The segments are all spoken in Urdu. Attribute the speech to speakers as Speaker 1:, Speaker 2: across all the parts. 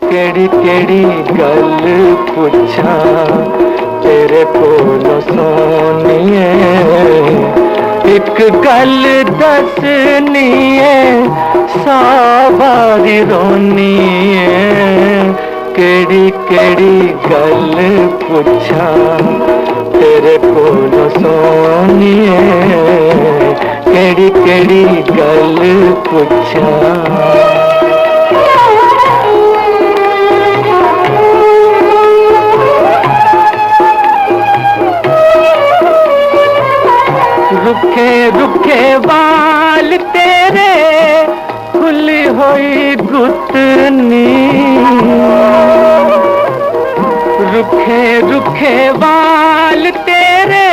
Speaker 1: کیڑی کیڑی گل پوچھا تیرے کول سونیے ایک گل دسنی ساری رونی کیڑی کیڑی گل پوچھا تیرے کول سونیے کیڑی کیڑی گل پوچھا خیال تیرے کھلی ہوئی گتنی رکھے رکھے وال تیرے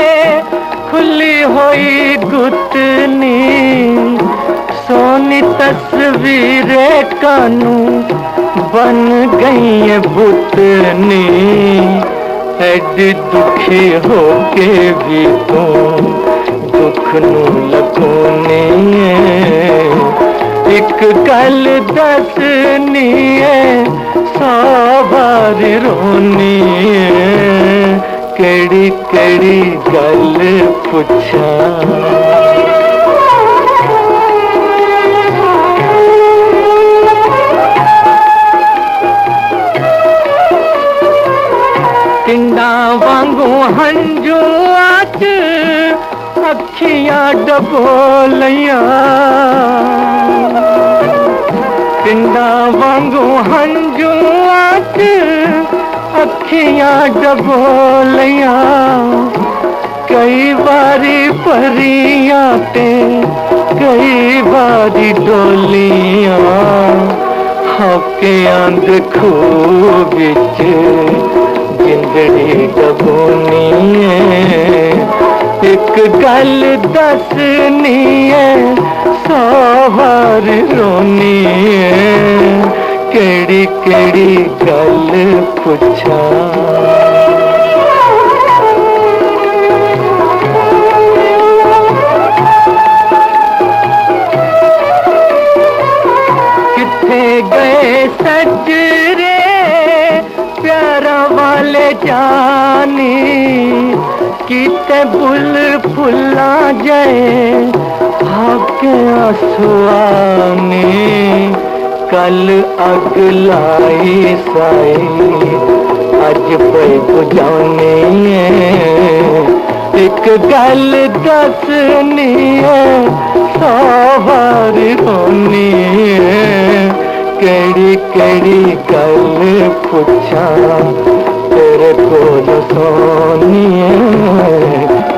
Speaker 1: کھلی ہوئی گتنی سونی تصویر کانو بن گئی بتنی ایڈ دکھی ہو کے بھی تو ਤੂੰ ਦੁੱਖ ਨੂੰ ਲਗੋਨੀ ਏ ਇੱਕ ਗੱਲ ਦੱਸਣੀ ਏ ਸੌ ਵਾਰ ਰੋਣੀ ਏ ਕਿਹੜੀ ਕਿਹੜੀ ਗੱਲ ਪੁੱਛਾਂ ਟਿੰਡਾਂ ਵਾਂਗੂ ਹੰਝੂ ਅੱਜ ਅੱਖੀਆਂ ਡਬੋਲੀਆਂ। ਟਿੰਡਾਂ ਵਾਂਗੂ ਹੰਝੂ ਅੱਜ ਅੱਖੀਆਂ ਡਬੋਲੀਆਂ। ਕਈ ਵਾਰੀ ਪਰੀਆਂ ਤੇ ਕਈ ਵਾਰੀ ਡੋਲੀਆਂ। ਹੌਕਿਆਂ ਦੇ ਖੂਹ ਵਿੱਚ ਜਿੰਦੜੀ ਡਬੋਨੀ ایک گل دسنی ہے سو بار رونی ہے۔ کیڑی کیڑی گل پوچھا۔ سجرے، پیارا والے جانی۔ کیتے بل پھلا جائے؟ آپ کے آسوانی کل اگلائی سائی اج پہ پجانے ایک گل دسنی ہے سوار ہونی کیڑی کیڑی گل پوچھا تیرے کو